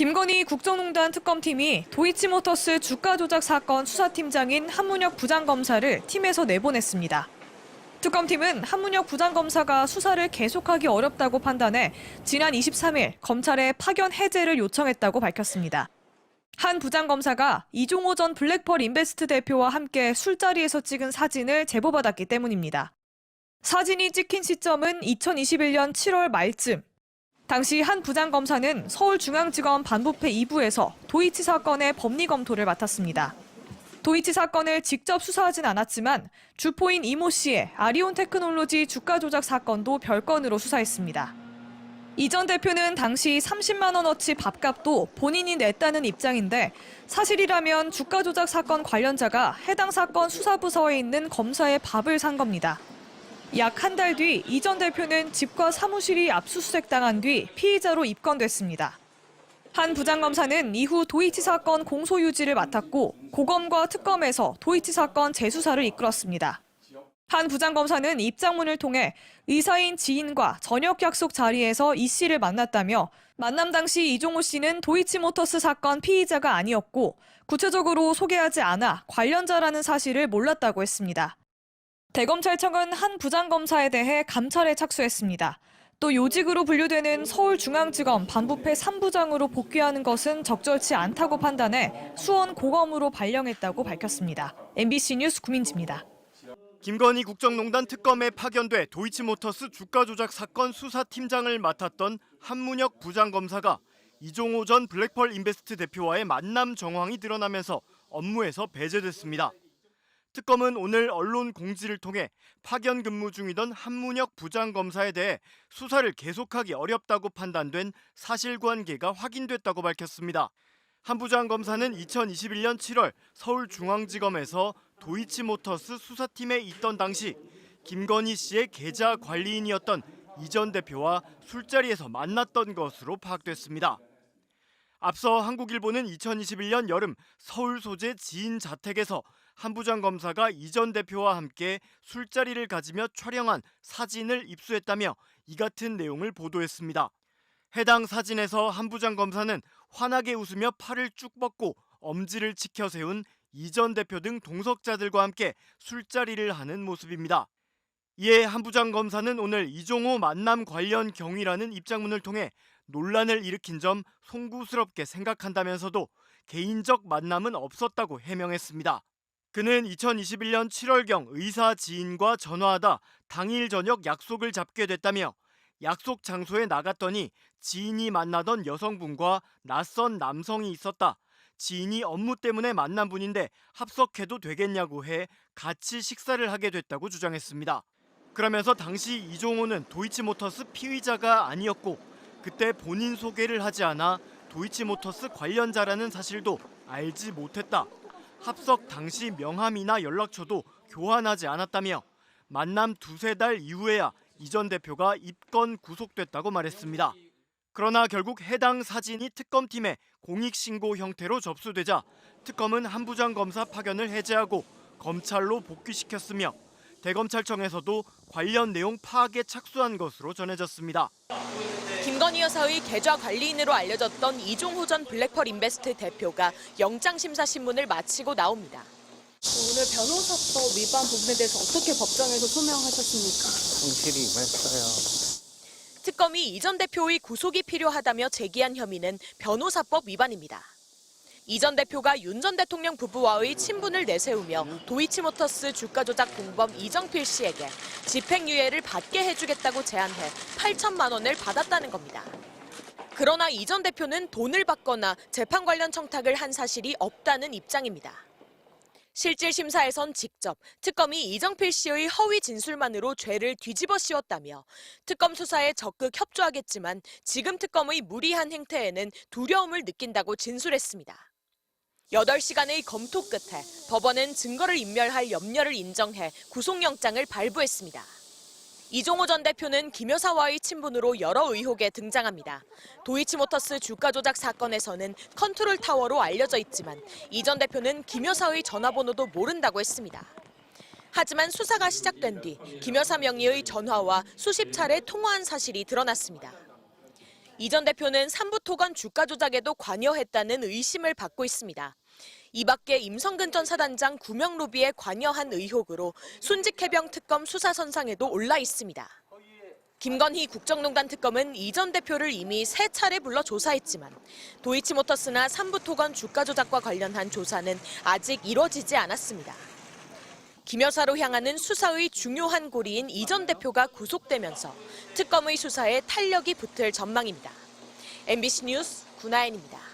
김건희 국정농단 특검팀이 도이치모터스 주가 조작 사건 수사팀장인 한문혁 부장검사를 팀에서 내보냈습니다. 특검팀은 한문혁 부장검사가 수사를 계속하기 어렵다고 판단해 지난 23일 검찰에 파견 해제를 요청했다고 밝혔습니다. 한 부장검사가 이종호 전 블랙펄 인베스트 대표와 함께 술자리에서 찍은 사진을 제보받았기 때문입니다. 사진이 찍힌 시점은 2021년 7월 말쯤. 당시 한 부장검사는 서울중앙지검 반부패 2부에서 도이치 사건의 법리 검토를 맡았습니다. 도이치 사건을 직접 수사하진 않았지만 주포인 이모 씨의 아리온 테크놀로지 주가 조작 사건도 별건으로 수사했습니다. 이 전 대표는 당시 30만 원어치 밥값도 본인이 냈다는 입장인데 사실이라면 주가 조작 사건 관련자가 해당 사건 수사부서에 있는 검사의 밥을 산 겁니다. 약 한 달 뒤 이전 대표는 집과 사무실이 압수수색당한 뒤 피의자로 입건됐습니다. 한 부장검사는 이후 도이치 사건 공소 유지를 맡았고 고검과 특검에서 도이치 사건 재수사를 이끌었습니다. 한 부장검사는 입장문을 통해 의사인 지인과 저녁 약속 자리에서 이 씨를 만났다며 만남 당시 이종호 씨는 도이치모터스 사건 피의자가 아니었고 구체적으로 소개하지 않아 관련자라는 사실을 몰랐다고 했습니다. 대검찰청은 한 부장검사에 대해 감찰에 착수했습니다. 또 요직으로 분류되는 서울중앙지검 반부패 3부장으로 복귀하는 것은 적절치 않다고 판단해 수원 고검으로 발령했다고 밝혔습니다. MBC 뉴스 구민지입니다. 김건희 국정농단 특검에 파견돼 도이치모터스 주가 조작 사건 수사팀장을 맡았던 한문혁 부장검사가 이종호 전 블랙펄 인베스트 대표와의 만남 정황이 드러나면서 업무에서 배제됐습니다. 특검은 오늘 언론 공지를 통해 파견 근무 중이던 한문혁 부장검사에 대해 수사를 계속하기 어렵다고 판단된 사실관계가 확인됐다고 밝혔습니다. 한 부장검사는 2021년 7월 서울중앙지검에서 도이치모터스 수사팀에 있던 당시 김건희 씨의 계좌 관리인이었던 이 전 대표와 술자리에서 만났던 것으로 파악됐습니다. 앞서 한국일보는 2021년 여름 서울 소재 지인 자택에서 한 부장검사가 이전 대표와 함께 술자리를 가지며 촬영한 사진을 입수했다며 이 같은 내용을 보도했습니다. 해당 사진에서 한 부장검사는 환하게 웃으며 팔을 쭉 뻗고 엄지를 치켜 세운 이전 대표 등 동석자들과 함께 술자리를 하는 모습입니다. 이에 한 부장 검사는 오늘 이종호 만남 관련 경위라는 입장문을 통해 논란을 일으킨 점 송구스럽게 생각한다면서도 개인적 만남은 없었다고 해명했습니다. 그는 2021년 7월경 의사 지인과 전화하다 당일 저녁 약속을 잡게 됐다며 약속 장소에 나갔더니 지인이 만나던 여성분과 낯선 남성이 있었다. 지인이 업무 때문에 만난 분인데 합석해도 되겠냐고 해 같이 식사를 하게 됐다고 주장했습니다. 그러면서 당시 이종호는 도이치모터스 피의자가 아니었고 그때 본인 소개를 하지 않아 도이치모터스 관련자라는 사실도 알지 못했다. 합석 당시 명함이나 연락처도 교환하지 않았다며 만남 두세 달 이후에야 이전 대표가 입건 구속됐다고 말했습니다. 그러나 결국 해당 사진이 특검팀에 공익신고 형태로 접수되자 특검은 한 부장 검사 파견을 해제하고 검찰로 복귀시켰으며 대검찰청에서도 관련 내용 파악에 착수한 것으로 전해졌습니다. 김건희 여사의 계좌 관리인으로 알려졌던 이종호 전 블랙펄 인베스트 대표가 영장심사 신문을 마치고 나옵니다. 오늘 변호사법 위반 부분에 대해서 어떻게 법정에서 소명하셨습니까? 성실히 임했어요. 특검이 이 전 대표의 구속이 필요하다며 제기한 혐의는 변호사법 위반입니다. 이 전 대표가 윤 전 대통령 부부와의 친분을 내세우며 도이치모터스 주가 조작 공범 이정필 씨에게 집행유예를 받게 해주겠다고 제안해 8천만 원을 받았다는 겁니다. 그러나 이 전 대표는 돈을 받거나 재판 관련 청탁을 한 사실이 없다는 입장입니다. 실질 심사에선 직접 특검이 이정필 씨의 허위 진술만으로 죄를 뒤집어 씌웠다며 특검 수사에 적극 협조하겠지만 지금 특검의 무리한 행태에는 두려움을 느낀다고 진술했습니다. 8시간의 검토 끝에 법원은 증거를 인멸할 염려를 인정해 구속영장을 발부했습니다. 이종호 전 대표는 김 여사와의 친분으로 여러 의혹에 등장합니다. 도이치모터스 주가 조작 사건에서는 컨트롤 타워로 알려져 있지만 이 전 대표는 김 여사의 전화번호도 모른다고 했습니다. 하지만 수사가 시작된 뒤 김 여사 명의의 전화와 수십 차례 통화한 사실이 드러났습니다. 이 전 대표는 삼부토건 주가 조작에도 관여했다는 의심을 받고 있습니다. 이 밖에 임성근 전 사단장 구명 로비에 관여한 의혹으로 순직해병 특검 수사 선상에도 올라 있습니다. 김건희 국정농단 특검은 이 전 대표를 이미 세 차례 불러 조사했지만 도이치모터스나 삼부토건 주가 조작과 관련한 조사는 아직 이뤄지지 않았습니다. 김 여사로 향하는 수사의 중요한 고리인 이 전 대표가 구속되면서 특검의 수사에 탄력이 붙을 전망입니다. MBC 뉴스 구나연입니다.